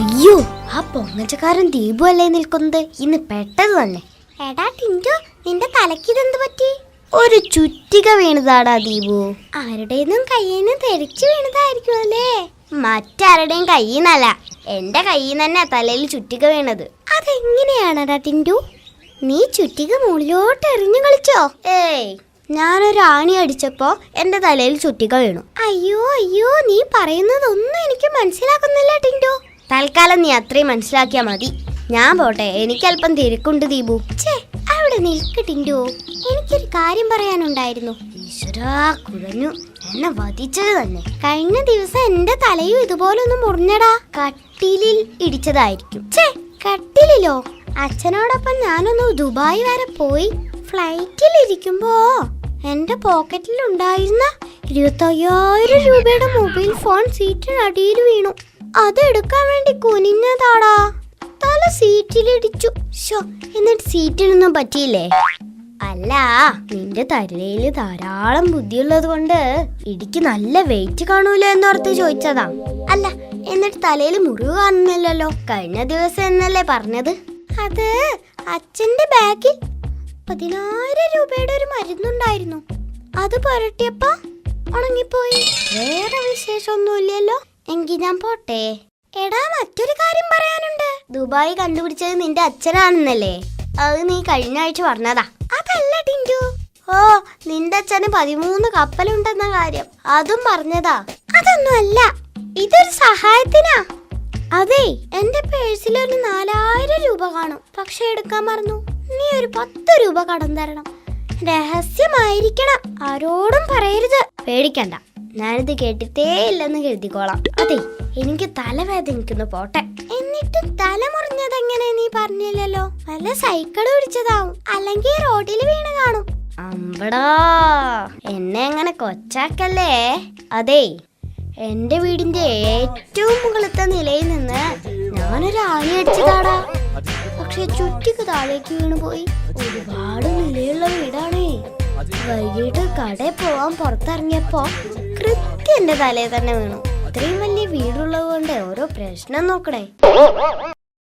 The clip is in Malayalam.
അയ്യോ ആ പൊങ്ങച്ചക്കാരൻ ദീപു അല്ലേ നിൽക്കുന്നത്? ഇന്ന് പെട്ടത് തന്നെ എടാ ടിന്റു നിന്റെ തലയ്ക്ക് ഇതെന്ത് പറ്റി? ഒരു ചുറ്റിക വീണതാടാ ദീപു. ആരുടേന്നും കയ്യിന്ന് തെറിച്ചു വീണതായിരിക്കും അല്ലേ? മറ്റാരുടെയും കയ്യിന്നല്ല എന്റെ കയ്യിൽ തന്നെ തലയിൽ ചുറ്റിക വീണത്. അതെങ്ങനെയാണടാ ടിന്റു? നീ ചുറ്റിക മുകളിലോട്ട് എറിഞ്ഞു കളിച്ചോ? ഏയ് ഞാനൊരു ആണി അടിച്ചപ്പോ എന്റെ തലയിൽ ചുറ്റിക വീണു. അയ്യോ അയ്യോ നീ പറയുന്നതൊന്നും എനിക്ക് മനസ്സിലാക്കുന്നില്ല ടിന്റു. തൽക്കാലം നീ അത്രയും മനസ്സിലാക്കിയാ മതി. ഞാൻ പോട്ടെ എനിക്ക് അല്പം തിരക്കുണ്ട് ദീപു. അവിടെ നിൽക്ക് എനിക്കൊരു കാര്യം പറയാനുണ്ടായിരുന്നു. ഈശ്വരാ കുഴഞ്ഞു. എന്നെ വധിച്ചത് തന്നെ. കഴിഞ്ഞ ദിവസം എന്റെ തലയും ഇതുപോലൊന്നും മുറിഞ്ഞടാ. കട്ടിലിൽ ഇടിച്ചതായിരിക്കും. ഛേ കട്ടിലിലോ? അച്ഛനോടൊപ്പം ഞാനൊന്ന് ദുബായ് വരെ പോയി ഫ്ലൈറ്റിൽ ഇരിക്കുമ്പോ എന്റെ പോക്കറ്റിൽ ഉണ്ടായിരുന്ന ഇരുപത്തയ്യായിരം രൂപയുടെ മൊബൈൽ ഫോൺ സീറ്റിനടിയിൽ വീണു. അതെടുക്കാൻ വേണ്ടി കുനിഞ്ഞതാടാ. തല സീറ്റിലിടിച്ചു. ശോ, എന്നിട്ട് സീറ്റിനൊന്നും പറ്റിയില്ലേ? അല്ല നിന്റെ തലയിൽ ധാരാളം ബുദ്ധിയുള്ളത് കൊണ്ട് ഇടിക്ക് നല്ല വെയിറ്റ് കാണൂല എന്നോർത്ത് ചോദിച്ചതാ. അല്ല എന്നിട്ട് തലയിൽ മുറിവ് കാണുന്നില്ലല്ലോ. കഴിഞ്ഞ ദിവസം എന്നല്ലേ പറഞ്ഞത്? അത് അച്ഛന്റെ ബാഗിൽ പതിനായിരം രൂപയുടെ ഒരു മരുന്നുണ്ടായിരുന്നു. അത് പുരട്ടിയപ്പോ ഉണങ്ങിപ്പോയി. വേറെ വിശേഷമൊന്നുമില്ലല്ലോ. എങ്കിൽ ഞാൻ പോട്ടെ. എടാ മറ്റൊരു കാര്യം പറയാനുണ്ട്. ദുബായ് കണ്ടുപിടിച്ചത് നിന്റെ അച്ഛനാണെന്നല്ലേ? അത് നീ കഴിഞ്ഞ ആഴ്ച പറഞ്ഞതാ. അതല്ല ടിൻഡു. ഓ നിന്റെ അച്ഛന് പതിമൂന്ന് കപ്പലുണ്ടെന്ന കാര്യം. അതും പറഞ്ഞതാ. അതൊന്നും അല്ല ഇതൊരു സഹായത്തിനാ. അതെ എന്റെ പേഴ്സിൽ ഒരു നാലായിരം രൂപ കാണും. പക്ഷെ എടുക്കാൻ മറന്നു. നീ ഒരു പത്ത് രൂപ കടം തരണം. രഹസ്യമായിരിക്കണം. ആരോടും പറയരുത്. പേടിക്കണ്ട. ഞാനിത് കേട്ടിട്ടേ ഇല്ലെന്ന് കരുതിക്കോളാം. അതെ എനിക്ക് തലവേദനിക്കുന്നു പോട്ടെ. എന്നിട്ട് തല മുറിഞ്ഞത് എങ്ങനെ നീ പറഞ്ഞില്ലല്ലോ? വല്ല സൈക്കിൾ പിടിച്ചതാവും അല്ലെങ്കിൽ റോഡിൽ വീണ് കാണും. അമ്പടാ എന്നെ അങ്ങനെ കൊച്ചാക്കല്ലേ? അതെ എന്റെ വീടിന്റെ ഏറ്റവും മുകളിലത്തെ നിലയിൽ നിന്ന് ഞാനൊരു ആണി അടിച്ചതാടാ. പക്ഷെ ചുറ്റിക്ക് താഴേക്ക് വീണു പോയി ഒരുപാട് നിലയുള്ള വീടാണേ. വൈകിട്ട് കടയിൽ പോവാൻ പുറത്തിറങ്ങിയപ്പോ കൃത്യം എന്റെ തലയിൽ തന്നെ വീണു. ഇത്രയും വലിയ വീടുള്ളത് കൊണ്ട് ഓരോ പ്രശ്നം നോക്കണേ.